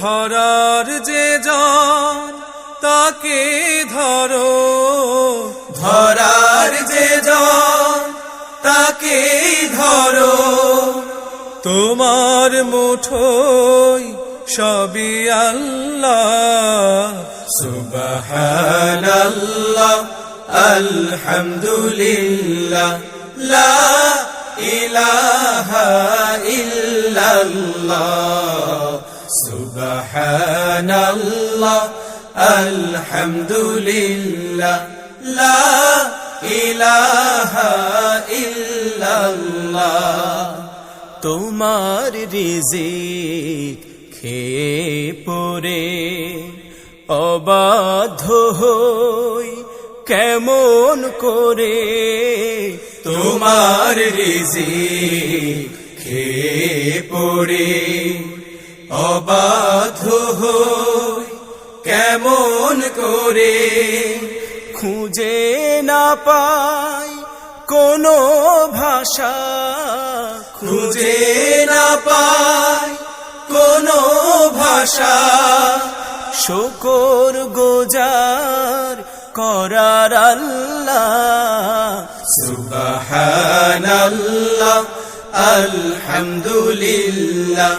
ধরার যে জন, তাকে ধরো। ধরার যে জন, তাকে ধরো। তোমার মুঠোই সবই আল্লাহ। সুবহানাল্লাহ, আলহামদুলিল্লাহ, লা ইলাহা ইল্লাল্লাহ। সুবহানাল্লাহ, আলহামদুলিল্লাহ, লা ইলাহা ইল্লাল্লাহ। তোমার রিজিক খেয়ে পরে অবাধ্য হই কেমন করে। তোমার রিজিক খেয়ে পরে অবাধ্য হই কেমন করে খুঁজে না পাই কোনো ভাষা। খুঁজে না পাই কোনো ভাষা। শকর গোজার করার আল্লাহ। সুবহানাল্লাহ, আলহামদুলিল্লাহ।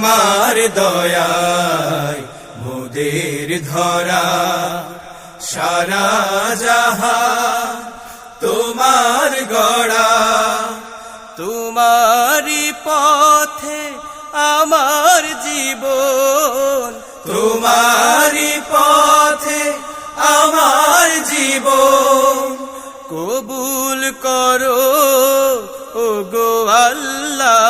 তোমার দয়ায় মোদের ধরা। সারা জাহান তোমার গড়া তোমারি পথে আমার জীবন তোমারি পথে আমার জীবন। কবুল করো ও গো আল্লাহ।